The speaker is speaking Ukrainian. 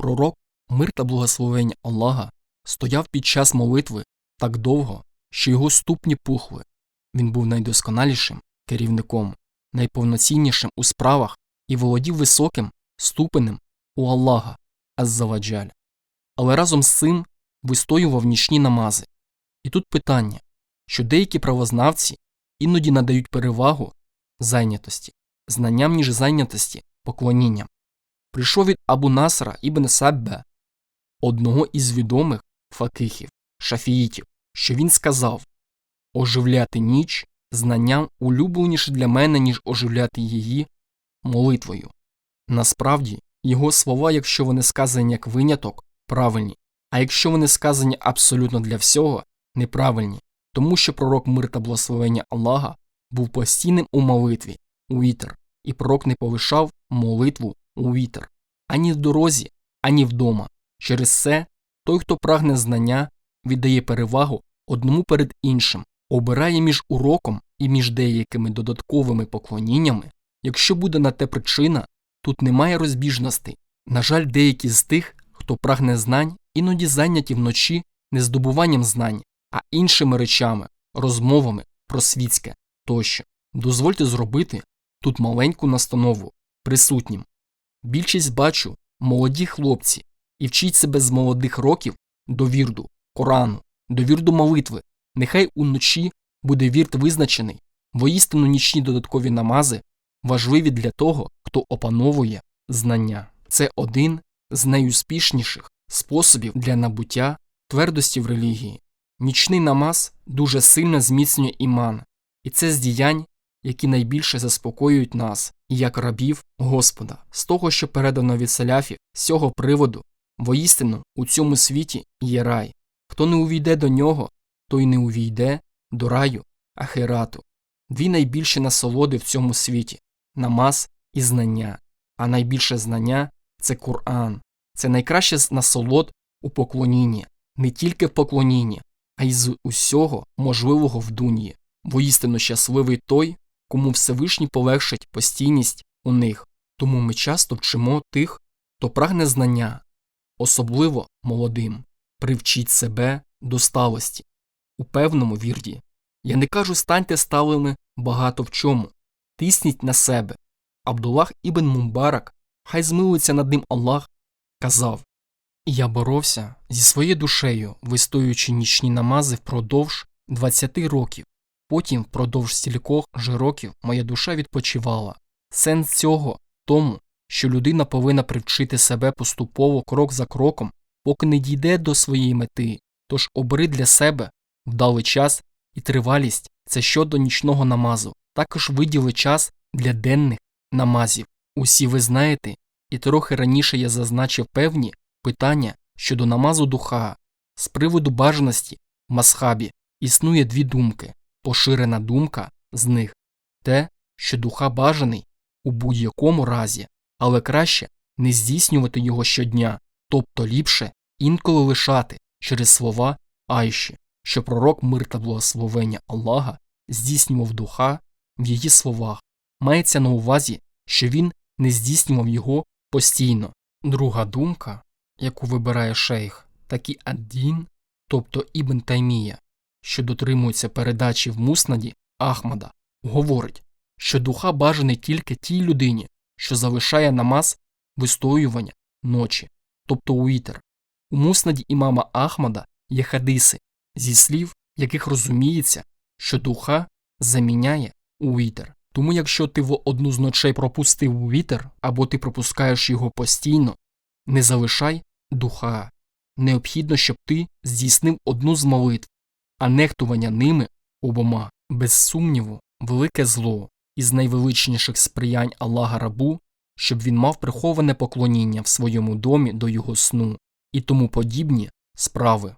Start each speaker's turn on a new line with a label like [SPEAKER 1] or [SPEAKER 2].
[SPEAKER 1] Пророк, мир та благословення Аллаха, стояв під час молитви так довго, що його ступні пухли. Він був найдосконалішим керівником, найповноціннішим у справах і володів високим ступенем у Аллаха Аззаваджаль. Але разом з цим вистоював нічні намази. І тут питання, що деякі правознавці іноді надають перевагу зайнятості, знанням ніж зайнятості, поклонінням. Прийшов від Абу Насра ібн Саббе, одного із відомих факихів, шафіїтів, що він сказав оживляти ніч знанням улюбленіше для мене, ніж оживляти її молитвою. Насправді, його слова, якщо вони сказані як виняток, правильні, а якщо вони сказані абсолютно для всього, неправильні, тому що пророк мир та благословення Аллаха був постійним у молитві, у вітер, і пророк не повишав молитву у вітер ані в дорозі, ані вдома. Через це той, хто прагне знання, віддає перевагу одному перед іншим, обирає між уроком і між деякими додатковими поклоніннями. Якщо буде на те причина, тут немає розбіжностей. На жаль, деякі з тих, хто прагне знань, іноді зайняті вночі не здобуванням знань, а іншими речами, розмовами про світське тощо. Дозвольте зробити тут маленьку настанову присутнім. Більшість бачу молоді хлопці і вчіть себе з молодих років до вірду, Корану, до вірду молитви. Нехай уночі буде вірт визначений, воістину нічні додаткові намази важливі для того, хто опановує знання. Це один з найуспішніших способів для набуття твердості в релігії. Нічний намаз дуже сильно зміцнює іман, і це з діянь, які найбільше заспокоюють нас, як рабів Господа, з того, що передано від селяфів, з цього приводу, воістину у цьому світі є рай. Хто не увійде до нього, той не увійде до раю Ахерату. Дві найбільші насолоди в цьому світі намаз і знання, а найбільше знання це Коран, це найкраще насолод у поклонінні, не тільки в поклонінні, а й з усього можливого в дунії. Воістину щасливий той, кому Всевишній полегшить постійність у них, тому ми часто вчимо тих, хто прагне знання, особливо молодим, привчіть себе до сталості, у певному вірді. Я не кажу станьте сталими багато в чому, тисніть на себе. Абдуллах ібн Мумбарак, хай змилується над ним Аллах, казав Я боровся зі своєю душею, вистоюючи нічні намази впродовж 20 років. Потім, впродовж стількох же років, моя душа відпочивала. Сенс цього тому, що людина повинна привчити себе поступово крок за кроком, поки не дійде до своєї мети, тож обери для себе вдалий час і тривалість це щодо нічного намазу, також виділи час для денних намазів. Усі ви знаєте, і трохи раніше я зазначив певні питання щодо намазу духа. З приводу бажаності в масхабі існує дві думки поширена думка з них те, що духа бажаний у будь-якому разі, але краще не здійснювати його щодня, тобто ліпше інколи лишати через слова Айші, що пророк мир та благословення Аллаха здійснював духа в її словах. Мається на увазі, що він не здійснював його постійно. Друга думка, яку вибирає шейх, такий аддін, тобто Ібн Таймія, що дотримується передачі в муснаді Ахмада, говорить, що духа бажаний тільки тій людині, що залишає намаз вистоювання ночі, тобто уїтер. У муснаді імама Ахмада є хадиси, зі слів, яких розуміється, що духа заміняє уїтер. Тому якщо ти в одну з ночей пропустив вітер, або ти пропускаєш його постійно, не залишай духа. Необхідно, щоб ти здійснив одну з молитв, а нехтування ними обома, без сумніву, велике зло із найвеличніших сприянь Аллаха рабу, щоб він мав приховане поклоніння в своєму домі до його сну і тому подібні справи.